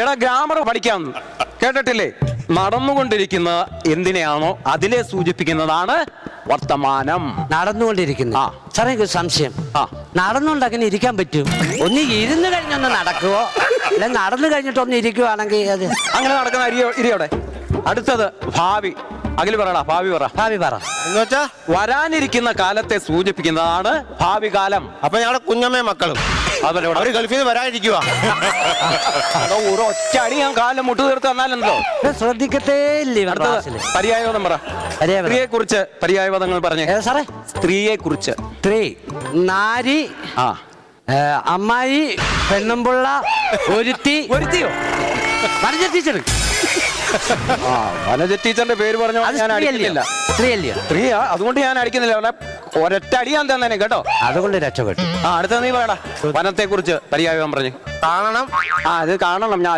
എടാ ഗ്രാമർ പഠിക്കാം കേട്ടിട്ടില്ലേ? നടന്നുകൊണ്ടിരിക്കുന്ന എന്തിനെയാണോ അതിലെ സൂചിപ്പിക്കുന്നതാണ് വർത്തമാനം. നടന്നുകൊണ്ടിരിക്കുന്നു. ആ. സാറേ എനിക്ക് സംശയം. ആ. നടന്നുകൊണ്ട് അങ്ങനെ ഇരിക്കാൻ പറ്റും? ഒന്ന് ഇരുന്ന് കഴിഞ്ഞൊന്ന് നടക്കുവോ? അല്ല നടന്നു കഴിഞ്ഞിട്ട് ഒന്ന് ഇരിക്കുവാണെങ്കിൽ അത് അങ്ങനെ നടക്കുന്ന ഇരിയോടെ അടുത്തത് ഭാവി. അഖിൽ പറയടാ ഭാവി പറ. ഭാവി പറ. എന്ന് വെച്ചാ? വരാനിരിക്കുന്ന കാലത്തെ സൂചിപ്പിക്കുന്നതാണ് ഭാവി കാലം അപ്പൊ ഞങ്ങളുടെ കുഞ്ഞമ്മയും മക്കളും. അതല്ലേ അവർ ഗൾഫിൽ നിന്ന് വരാതിരിക്കുക ഒരു ഒറ്റ അടി ഞാൻ കാലം മുട്ടു തീർത്ത് തന്നാലെന്തോ ശ്രദ്ധിക്കത്തേ ഇല്ല? അടുത്തത് ക്ലാസ്സിൽ. പറ. സ്ത്രീയെ കുറിച്ച് പര്യായപദങ്ങൾ പറഞ്ഞേ. ഏതാ സാറേ? സ്ത്രീയെ കുറിച്ച് സ്ത്രീ നാരി ആ. ഏ, അമ്മായി പെണ്ണുമ്പുള്ള ഒരുത്തി. ഒരുത്തിയോ? വനജ ടീച്ചർ ആ വനജ ടീച്ചറിന്റെ പേര് പറഞ്ഞോ അത് ഞാൻ സ്ത്രീ അടിക്കുന്നില്ല. അല്ലയോ സ്ത്രീ അല്ലയോ സ്ത്രീയാ അതുകൊണ്ട് ഞാൻ അടിക്കുന്നില്ല. അവനെ ഒരൊറ്റ അടി ഞാൻ തന്നെ കേട്ടോ? അതുകൊണ്ട് രക്ഷപ്പെട്ടു. ആ അടുത്ത നീ പറയടാ. വനത്തെ കുറിച്ച് പര്യായം പറഞ്ഞു. കാണണം. ആ അത് കാണണം. ഞാൻ